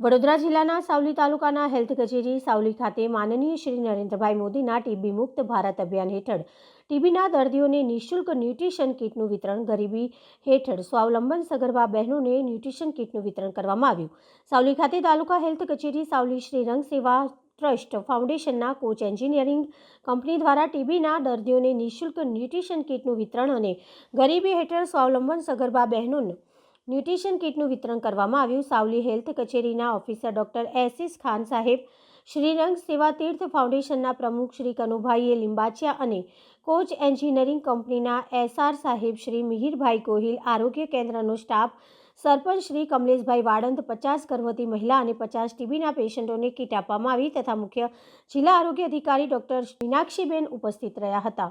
વડોદરા જિલ્લાના સાવલી તાલુકાના હેલ્થ કચેરી સાવલી ખાતે માનનીય શ્રી નરેન્દ્રભાઈ મોદીના ટીબી મુક્ત ભારત અભિયાન હેઠળ ટીબીના દર્દીઓને નિઃશુલ્ક ન્યુટ્રિશન કીટનું વિતરણ ગરીબી હેઠળ સ્વાવલંબન સગર્ભા બહેનોને ન્યુટ્રિશન કીટનું વિતરણ કરવામાં આવ્યું. સાવલી ખાતે તાલુકા હેલ્થ કચેરી સાવલી શ્રી રંગ સેવા ટ્રસ્ટ ફાઉન્ડેશનના કોચ એન્જિનિયરિંગ કંપની દ્વારા ટીબીના દર્દીઓને નિઃશુલ્ક ન્યુટ્રિશન કીટનું વિતરણ અને ગરીબી હેઠળ સ્વાવલંબન સગર્ભા બહેનોને ન્યુટ્રિશન કીટનું વિતરણ કરવામાં આવ્યું. સાવલી હેલ્થ કચેરીના ઓફિસર ડોક્ટર એસિસ ખાન સાહેબ, શ્રીરંગ સેવા તીર્થ ફાઉન્ડેશનના પ્રમુખ શ્રી કનુભાઈએ લિંબાચિયા અને કોચ એન્જિનિયરિંગ કંપનીના એસઆર સાહેબ શ્રી મિહિરભાઈ ગોહિલ, આરોગ્ય કેન્દ્રનો સ્ટાફ, સરપંચ શ્રી કમલેશભાઈ વાળંદ, પચાસ ગર્ભવતી મહિલા અને પચાસ ટીબીના પેશન્ટોને કીટ આપવામાં આવી તથા મુખ્ય જિલ્લા આરોગ્ય અધિકારી ડોક્ટર મીનાક્ષીબેન ઉપસ્થિત રહ્યા હતા.